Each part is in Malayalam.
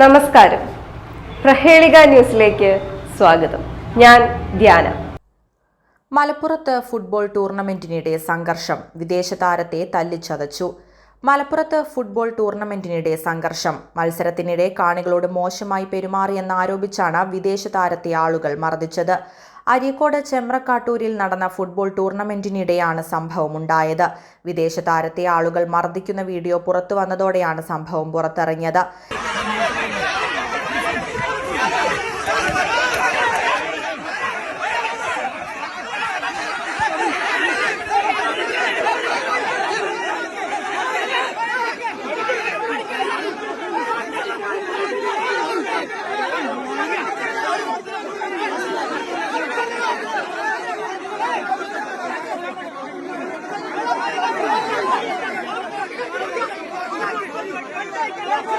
നമസ്കാരം. പ്രഹേളിക ന്യൂസിലേക്ക് സ്വാഗതം. ഞാൻ ധ്യാന. മലപ്പുറത്ത് ഫുട്ബോൾ ടൂർണമെന്റിനിടെ സംഘർഷം. വിദേശ താരത്തെ തല്ലിച്ചതച്ചു. മലപ്പുറത്ത് ഫുട്ബോൾ ടൂർണമെന്റിനിടെ സംഘർഷം. മത്സരത്തിനിടെ കാണികളോട് മോശമായി പെരുമാറിയെന്നാരോപിച്ചാണ് വിദേശ താരത്തെ ആളുകൾ മർദ്ദിച്ചത്. അരീക്കോട് ചെമ്രക്കാട്ടൂരിൽ നടന്ന ഫുട്ബോൾ ടൂർണമെന്റിനിടെയാണ് സംഭവമുണ്ടായത്. വിദേശ താരത്തെ ആളുകൾ മർദ്ദിക്കുന്ന വീഡിയോ പുറത്തു വന്നതോടെയാണ് സംഭവം പുറത്തിറങ്ങിയത്.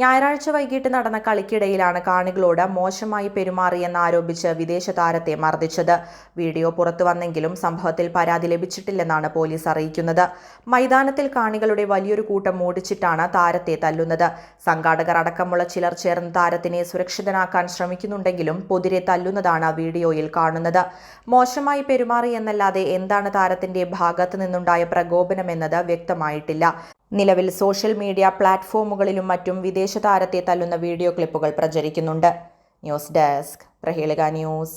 ഞായറാഴ്ച വൈകിട്ട് നടന്ന കളിക്കിടയിലാണ് കാണികളോട് മോശമായി പെരുമാറിയെന്നാരോപിച്ച് വിദേശ താരത്തെ മർദ്ദിച്ചത്. വീഡിയോ പുറത്തു വന്നെങ്കിലും സംഭവത്തിൽ പരാതി ലഭിച്ചിട്ടില്ലെന്നാണ് പോലീസ് അറിയിക്കുന്നത്. മൈതാനത്തിൽ കാണികളുടെ വലിയൊരു കൂട്ടം ഓടിച്ചിട്ടാണ് താരത്തെ തല്ലുന്നത്. സംഘാടകർ അടക്കമുള്ള ചിലർ ചേർന്ന് താരത്തിനെ സുരക്ഷിതനാക്കാൻ ശ്രമിക്കുന്നുണ്ടെങ്കിലും പൊതിരെ തല്ലുന്നതാണ് വീഡിയോയിൽ കാണുന്നത്. മോശമായി പെരുമാറിയെന്നല്ലാതെ എന്താണ് താരത്തിന്റെ ഭാഗത്തു നിന്നുണ്ടായ പ്രകോപനമെന്നത് വ്യക്തമായിട്ടില്ല. നിലവിൽ സോഷ്യൽ മീഡിയ പ്ലാറ്റ്ഫോമുകളിലും മറ്റും വിദേശ താരത്തെ തല്ലുന്ന വീഡിയോ ക്ലിപ്പുകൾ പ്രചരിക്കുന്നുണ്ട്. News desk Prahelika news.